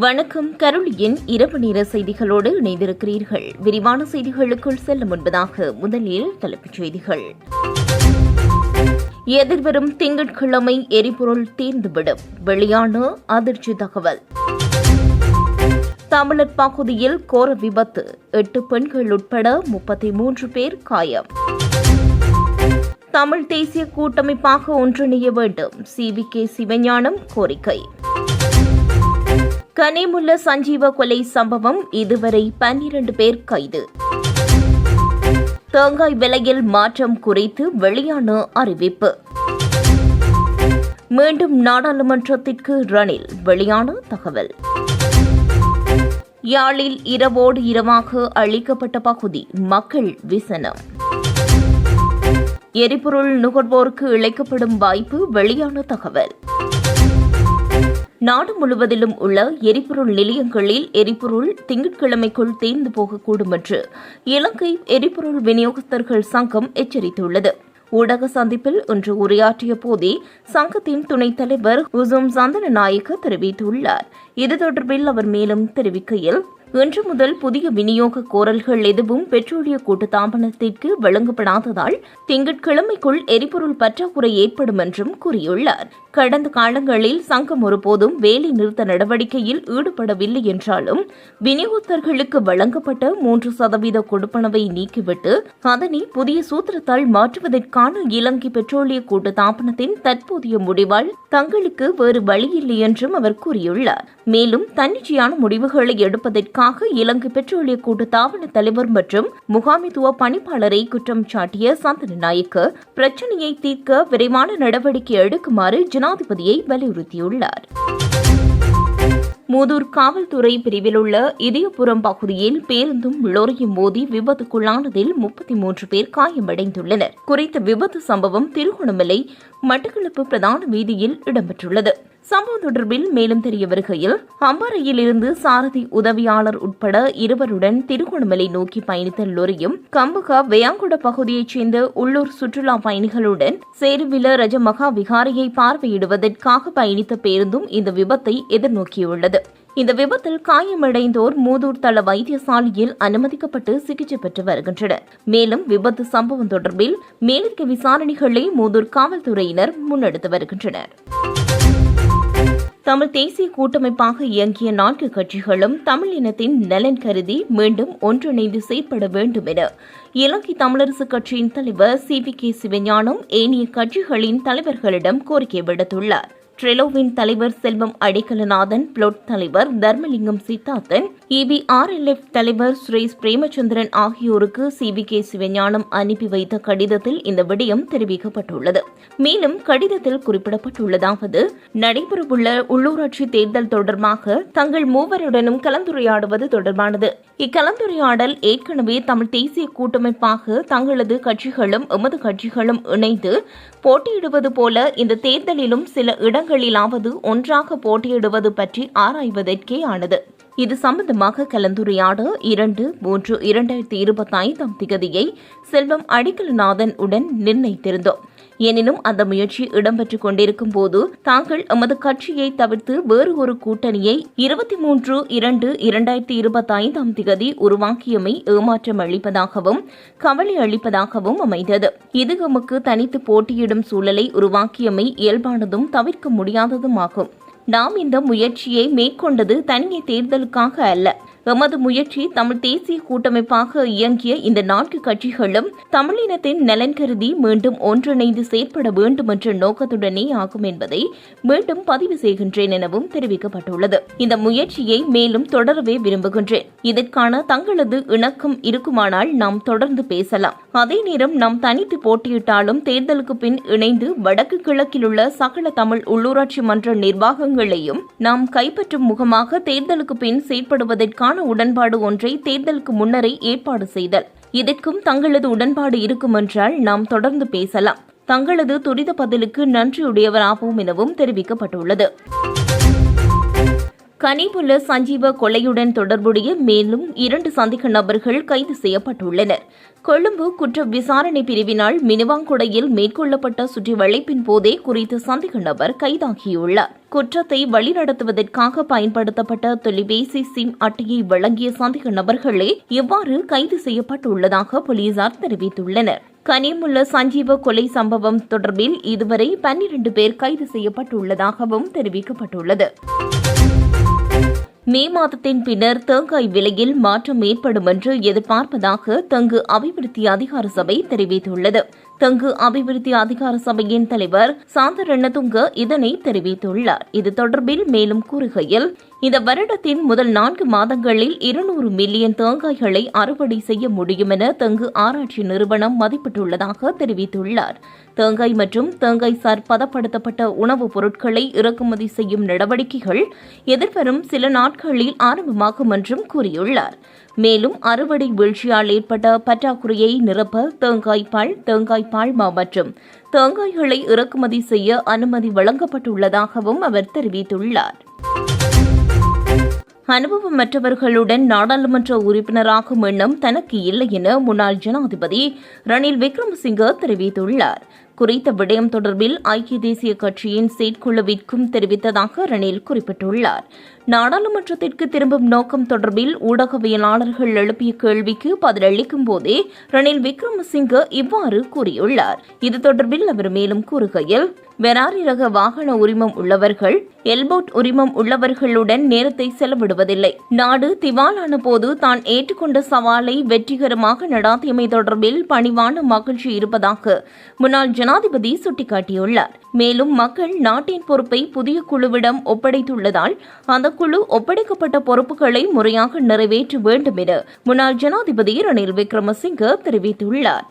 வணக்கம் கருளியின் இரவு நேர செய்திகளோடு இணைந்திருக்கிறீர்கள். விரிவான செய்திகளுக்குள் செல்ல முன்பதாக முதலில் தலைப்புச் செய்திகள். எதிர்வரும் திங்கட்கிழமை எரிபொருள் தீர்ந்துவிடும். வெளியான அதிர்ச்சி தகவல். தமிழர் பகுதியில் கோர விபத்து. எட்டு பெண்கள் உட்பட முப்பத்தி மூன்று பேர் காயம். தமிழ் தேசிய கூட்டமைப்பாக ஒன்றிணைய வேண்டும். சி கே சிவஞானம் கோரிக்கை. கனிமுல்ல சஞ்சீவ கொலை சம்பவம் இதுவரை பன்னிரண்டு பேர் கைது. தேங்காய் விலையில் மாற்றம் குறித்து வெளியான அறிவிப்பு. மீண்டும் நாடாளுமன்றத்திற்கு ரணில் வெளியான தகவல். யாழில் இரவோடு இரவாக அளிக்கப்பட்ட பகுதி மக்கள் விசனம். எரிபொருள் நுகர்வோருக்கு இழைக்கப்படும் வாய்ப்பு வெளியான தகவல். நாடு முழுவதிலும் உள்ள எரிபொருள் நிலையங்களில் எரிபொருள் திங்கட்கிழமைக்குள் தேர்ந்து போகக்கூடும் என்று இலங்கை எரிபொருள் விநியோகஸ்தர்கள் சங்கம் எச்சரித்துள்ளது. ஊடக சந்திப்பில் இன்று உரையாற்றிய போதே சங்கத்தின் துணைத் தலைவர் ஹுசும் சந்தன நாயக்க தெரிவித்துள்ளார். இது தொடர்பில் அவர் மேலும் தெரிவிக்கையில் இன்று முதல் புதிய விநியோக கோரல்கள் எதுவும் பெட்ரோலிய கூட்டுத்தாபனத்திற்கு வழங்கப்படாததால் திங்கட்கிழமைக்குள் எரிபொருள் பற்றாக்குறை ஏற்படும் என்றும் கூறியுள்ளார். கடந்த காலங்களில் சங்கம் ஒருபோதும் வேலை நிறுத்த நடவடிக்கையில் ஈடுபடவில்லை என்றாலும் விநியோகஸ்தர்களுக்கு வழங்கப்பட்ட மூன்று சதவீத கொடுப்பனவை நீக்கிவிட்டு அதனை புதிய சூத்திரத்தால் மாற்றுவதற்கான இலங்கை பெட்ரோலிய கூட்டுத்தாபனத்தின் தற்போதைய முடிவால் தங்களுக்கு வேறு வழியில்லை என்றும் அவர் கூறியுள்ளார். மேலும் தன்னிச்சையான முடிவுகளை எடுப்பதற்கு இதற்காக இலங்கை பெட்ரோலிய கூட்டு தாவன தலைவர் மற்றும் முகாமித்துவ பணிப்பாளரை குற்றம் சாட்டிய சந்தன நாயக்க பிரச்சினையை தீர்க்க விரைவான நடவடிக்கை எடுக்குமாறு ஜனாதிபதியை வலியுறுத்தியுள்ளார். மூதூர் காவல்துறை பிரிவில் உள்ள இதயபுரம் பகுதியில் பேருந்தும் லோரியும் மோதி விபத்துக்குள்ளானதில் முப்பத்தி மூன்று பேர் காயமடைந்துள்ளனர். குறித்த விபத்து சம்பவம் திருகோணமலை மட்டக்களப்பு பிரதான வீதியில் இடம்பெற்றுள்ளது. சம்பவம் தொடர்பில் மேலும் தெரிய வருகையில் அம்பாறையில் இருந்து சாரதி உதவியாளர் உட்பட இருவருடன் திருகோணமலை நோக்கி பயணித்த லொரியும் கம்புகா வேயாங்குட பகுதியைச் சேர்ந்த உள்ளூர் சுற்றுலா பயணிகளுடன் சேருவில ரஜமகா விகாரியை பார்வையிடுவதற்காக பயணித்த பேருந்தும் இந்த விபத்தை எதிர்நோக்கியுள்ளது. இந்த விபத்தில் காயமடைந்தோர் மூதூர் தள வைத்தியசாலையில் அனுமதிக்கப்பட்டு சிகிச்சை பெற்று வருகின்றனர். மேலும் விபத்து சம்பவம் தொடர்பில் மேலதிக விசாரணைகளை மூதூர் காவல்துறையினர் முன்னெடுத்து வருகின்றனர். தமிழ் தேசிய கூட்டமைப்பாக இயங்கிய நான்கு கட்சிகளும் தமிழ் இனத்தின் நலன் கருதி மீண்டும் ஒன்றிணைந்து செயற்பட வேண்டும் என இலங்கை தமிழரசு கட்சியின் தலைவர் சி வி கே சிவஞானம் ஏனைய கட்சிகளின் தலைவர்களிடம் கோரிக்கை விடுத்துள்ளார். ட்ரெலோவின் தலைவர் செல்வம் அடிக்கலநாதன் பிளோட் தலைவர் தர்மலிங்கம் சித்தார்த்தன் இபிஆர்எல்எஃப் தலைவர் சுரேஷ் பிரேமச்சந்திரன் ஆகியோருக்கு சிபி கே சிவஞானம் அனுப்பி வைத்த கடிதத்தில் இந்த விடயம் தெரிவிக்கப்பட்டுள்ளது. மேலும் கடிதத்தில் குறிப்பிடப்பட்டுள்ளதாவது நடைபெறவுள்ள உள்ளூராட்சி தேர்தல் தொடர்பாக தங்கள் மூவருடனும் கலந்துரையாடுவது தொடர்பானது. இக்கலந்துரையாடல் ஏற்கனவே தமிழ் தேசிய கூட்டமைப்பாக தங்களது கட்சிகளும் எமது கட்சிகளும் இணைந்து போட்டியிடுவது போல இந்த தேர்தலிலும் சில இடங்களிலாவது ஒன்றாக போட்டியிடுவது பற்றி ஆராய்வதற்கே ஆனது இது சம்பந்தமாக கலந்துரையாட இரண்டு மூன்று இரண்டாயிரத்தி இருபத்தி ஐந்தாம் திகதியை செல்வம் அடிக்கலநாதன் உடன் நிர்ணயித்திருந்தோம். எனினும் அந்த முயற்சி இடம்பெற்றுக் கொண்டிருக்கும் போது தாங்கள் எமது கட்சியை தவிர்த்து வேறு ஒரு கூட்டணியை இருபத்தி மூன்று இரண்டு இரண்டாயிரத்தி இருபத்தி ஐந்தாம் திகதி உருவாக்கியமை ஏமாற்றம் அளிப்பதாகவும் கவலை அளிப்பதாகவும் அமைந்தது. இது எமக்கு தனித்து போட்டியிடும் சூழலை உருவாக்கியமை இயல்பானதும் தவிர்க்க முடியாததுமாகும். நாம் இந்த முயற்சியை மேற்கொண்டது தனியே தேர்தலுக்காக அல்ல. எமது முயற்சி தமிழ் தேசிய கூட்டமைப்பாக இயங்கிய இந்த நான்கு கட்சிகளும் தமிழினத்தின் நலன் கருதி மீண்டும் ஒன்றிணைந்து செயற்பட வேண்டும் என்ற நோக்கத்துடனே ஆகும் என்பதை மீண்டும் பதிவு செய்கின்றேன் எனவும் தெரிவிக்கப்பட்டுள்ளது. இந்த முயற்சியை மேலும் தொடரவே விரும்புகின்றேன். இதற்கான தங்களது இணக்கம் இருக்குமானால் நாம் தொடர்ந்து பேசலாம். அதே நேரம் நாம் தனித்து போட்டியிட்டாலும் தேர்தலுக்கு பின் இணைந்து வடக்கு கிழக்கில் உள்ள சகல தமிழ் உள்ளூராட்சி மன்ற நிர்வாகங்களையும் நாம் கைப்பற்றும் முகமாக தேர்தலுக்கு பின் செயற்படுவதற்கான விரிவான உடன்பாடு ஒன்றை தேர்தலுக்கு முன்னரே ஏற்பாடு செய்தல். இதற்கும் தங்களது உடன்பாடு இருக்குமென்றால் நாம் தொடர்ந்து பேசலாம். தங்களது துரித பதிலுக்கு நன்றியுடையவராகவும் எனவும் தெரிவிக்கப்பட்டுள்ளது. கனிபுல சஞ்சீவ கொலையுடன் தொடர்புடைய மேலும் இரண்டு சந்தேக நபர்கள் கைது செய்யப்பட்டுள்ளனர். கொழும்பு குற்ற விசாரணை பிரிவினால் மினுவாங்குடையில் மேற்கொள்ளப்பட்ட சுற்றி வளைப்பின் போதே குறித்த சந்தேக நபர் கைதாகியுள்ளார். குற்றத்தை வழிநடத்துவதற்காக பயன்படுத்தப்பட்ட தொலைபேசி சிம் அட்டையை வழங்கிய சந்தேக நபர்களே இவ்வாறு கைது செய்யப்பட்டுள்ளதாக போலீசார் தெரிவித்துள்ளனர். கனிமுள்ள சஞ்சீவ கொலை சம்பவம் தொடர்பில் இதுவரை பன்னிரண்டு பேர் கைது செய்யப்பட்டுள்ளதாகவும் தெரிவிக்கப்பட்டுள்ளது. மே மாதத்தின் பின்னர் தேங்காய் விலையில் மாற்றம் ஏற்படும் என்று எதிர்பார்ப்பதாக தங்கு அபிவிருத்தி அதிகார சபை தெரிவித்துள்ளது. தங்கு அபிவிருத்தி அதிகார சபையின் தலைவர் சாந்தரணதுங்க இதனை தெரிவித்துள்ளார். இது தொடர்பில் மேலும் கூறுகையில் இந்த வருடத்தின் முதல் நான்கு மாதங்களில் இருநூறு மில்லியன் தேங்காய்களை அறுவடை செய்ய முடியும் என தெங்கு ஆராய்ச்சி நிறுவனம் மதிப்பிட்டுள்ளதாக தெரிவித்துள்ளார். தேங்காய் மற்றும் தேங்காய் சார் பதப்படுத்தப்பட்ட உணவுப் பொருட்களை இறக்குமதி செய்யும் நடவடிக்கைகள் எதிர்வரும் சில நாட்களில் ஆரம்பமாகும் என்றும் கூறியுள்ளார். மேலும் அறுவடை வீழ்ச்சியால் ஏற்பட்ட பற்றாக்குறையை நிரப்ப தேங்காய் பால் தேங்காய் பால்மா மற்றும் தேங்காய்களை இறக்குமதி செய்ய அனுமதி வழங்கப்பட்டுள்ளதாகவும் அவர் தெரிவித்துள்ளார். அனுபவமற்றவர்களுடன் நாடாளுமன்ற உறுப்பினராகும் எண்ணம் தனக்கு இல்லை என முன்னாள் ஜனாதிபதி ரணில் விக்ரமசிங்க தெரிவித்துள்ளார். குறித்த விடயம் தொடர்பில் ஐக்கிய தேசிய கட்சியின் செயற்குழுவிற்கும் தெரிவித்ததாக ரணில் குறிப்பிட்டுள்ளார். நாடாளுமன்றத்திற்கு திரும்பும் நோக்கம் தொடர்பில் ஊடகவியலாளர்கள் எழுப்பிய கேள்விக்கு பதிலளிக்கும் போதே ரணில் விக்ரமசிங்க இவ்வாறு கூறியுள்ளார். இது தொடர்பில் அவர் மேலும் கூறுகையில் வெராரி ரக வாகன உரிமம் உள்ளவர்கள் எல்போட் உரிமம் உள்ளவர்களுடன் நேரத்தை செலவிடுவதில்லை. நாடு திவாலான போது தான் ஏற்றுக்கொண்ட சவாலை வெற்றிகரமாக நடாத்தியமை தொடர்பில் பணிவான மகிழ்ச்சி இருப்பதாக முன்னாள் ஜன ஜனாதிபதி சுட்டிக்காட்டியுள்ளார். மேலும் மக்கள் நாட்டின் பொறுப்பை புதிய குழுவிடம் ஒப்படைத்துள்ளதால் அந்த குழு ஒப்படைக்கப்பட்ட பொறுப்புகளை முறையாக நிறைவேற்ற வேண்டும் என முன்னாள் ஜனாதிபதி ரணில் விக்ரமசிங்க தெரிவித்துள்ளார்.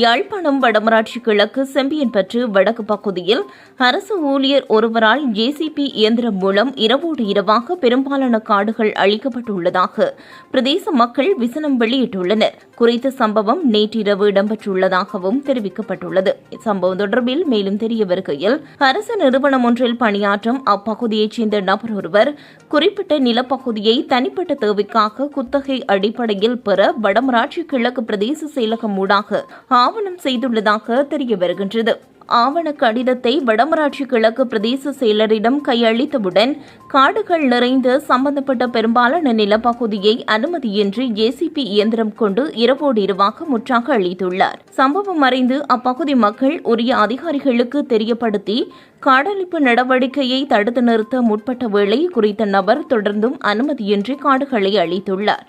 யாழ்ப்பாணம் வடமராட்சி கிழக்கு செம்பியன்பற்று வடக்கு பகுதியில் அரசு ஊழியர் ஒருவரால் ஜேசிபி இயந்திரம் மூலம் இரவோடு இரவாக பெரும்பாலான காடுகள் அழிக்கப்பட்டுள்ளதாக பிரதேச மக்கள் விசனம் வெளியிட்டுள்ளனர். குறித்த சம்பவம் நேற்றிரவு இடம்பெற்றுள்ளதாகவும் தெரிவிக்கப்பட்டுள்ளது. இச்சம்பவம் தொடர்பில் மேலும் தெரிய வருகையில் அரசு நிறுவனம் ஒன்றில் பணியாற்றும் அப்பகுதியைச் சேர்ந்த நபர் ஒருவர் குறிப்பிட்ட நிலப்பகுதியை தனிப்பட்ட தேவைக்காக குத்தகை அடிப்படையில் பெற வடமராட்சி கிழக்கு பிரதேச செயலகம் ஊடாக ஆவணம் செய்துள்ளதாக தெரிய வருகின்றது. ஆவண கடிதத்தை வடமராட்சி கிழக்கு பிரதேச செயலரிடம் கையளித்தவுடன் காடுகள் நிறைந்த சம்பந்தப்பட்ட பெரும்பாலான நிலப்பகுதியை அனுமதியின்றி ஜேசிபி இயந்திரம் கொண்டு இரவோடு இரவாக முற்றாக அளித்துள்ளார் சம்பவம் அறிந்து அப்பகுதி மக்கள் உரிய அதிகாரிகளுக்கு தெரியப்படுத்தி காடழிப்பு நடவடிக்கையை தடுத்து நிறுத்த முற்பட்ட வேளை குறித்த நபர் தொடர்ந்தும் அனுமதியின்றி காடுகளை அளித்துள்ளார்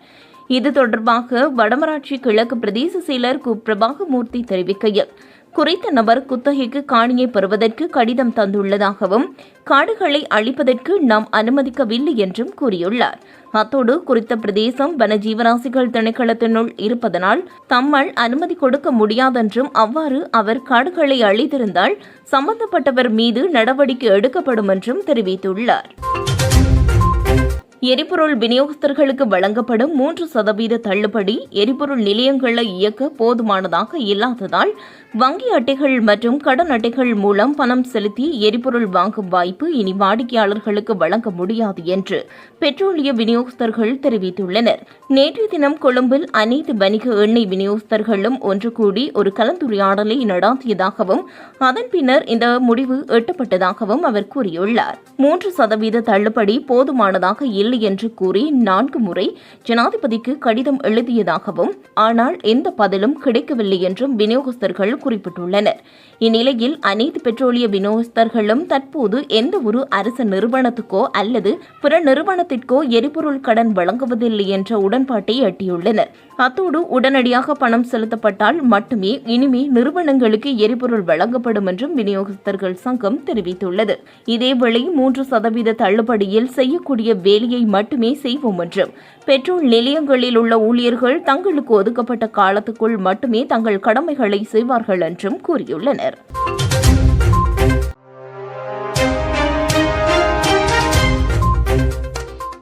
இது தொடர்பாக வடமராட்சி கிழக்கு பிரதேச செயலர் கு. பிரபாகமூர்த்தி தெரிவிக்கையில் குறித்த நபர் குத்தகைக்கு காணியை பெறுவதற்கு கடிதம் தந்துள்ளதாகவும் காடுகளை அழிப்பதற்கு நாம் அனுமதிக்கவில்லை என்றும் கூறியுள்ளார். அத்தோடு குறித்த பிரதேசம் வனஜீவராசிகள் திணைக்களத்தினுள் இருப்பதனால் தம்மால் அனுமதி கொடுக்க முடியாதென்றும் அவ்வாறு அவர் காடுகளை அழித்திருந்தால் சம்பந்தப்பட்டவர் மீது நடவடிக்கை எடுக்கப்படும் என்றும் தெரிவித்துள்ளார். எரிபொருள் விநியோகஸ்தர்களுக்கு வழங்கப்படும் மூன்று சதவீத தள்ளுபடி எரிபொருள் நிலையங்களை இயக்க போதுமானதாக இல்லாததால் வங்கி அட்டைகள் மற்றும் கடன் அட்டைகள் மூலம் பணம் செலுத்தி எரிபொருள் வாங்கும் வாய்ப்பு இனி வாடிக்கையாளர்களுக்கு வழங்க முடியாது என்று பெட்ரோலிய விநியோகஸ்தர்கள் தெரிவித்துள்ளனர். நேற்றைய தினம் கொழும்பில் அனைத்து வணிக எண்ணெய் விநியோகஸ்தர்களும் ஒன்று கூடி ஒரு கலந்துரையாடலை நடாத்தியதாகவும் அதன் பின்னர் இந்த முடிவு எட்டப்பட்டதாகவும் அவர் கூறியுள்ளார். மூன்று சதவீத தள்ளுபடி போதுமானதாக இல்லை என்று கூறி நான்கு முறை ஜனாதிபதிக்கு கடிதம் எழுதியதாகவும் ஆனால் எந்த பதிலும் கிடைக்கவில்லை என்றும் விநியோகஸ்தர்கள் குறிப்பிட்டுள்ளனர். இந்நிலையில் அனைத்து பெட்ரோலிய விநியோகஸ்தர்களும் தற்போது எந்த ஒரு அரசு நிறுவனத்துக்கோ அல்லது பிற நிறுவனத்திற்கோ எரிபொருள் கடன் வழங்குவதில்லை என்ற உடன்பாட்டை எட்டியுள்ளனர். அத்தோடு உடனடியாக பணம் செலுத்தப்பட்டால் மட்டுமே இனிமே நிறுவனங்களுக்கு எரிபொருள் வழங்கப்படும் என்றும் விநியோகஸ்தர்கள் சங்கம் தெரிவித்துள்ளது. இதேவேளை மூன்று சதவீத தள்ளுபடியில் செய்யக்கூடிய வேலையை மட்டுமே செய்வோம் என்றும். பெட்ரோல் நிலையங்களில் உள்ள ஊழியர்கள் தங்களுக்கு ஒதுக்கப்பட்ட காலத்துக்குள் மட்டுமே தங்கள் கடமைகளை செய்வார்கள் என்றும் கூறியுள்ளனர்.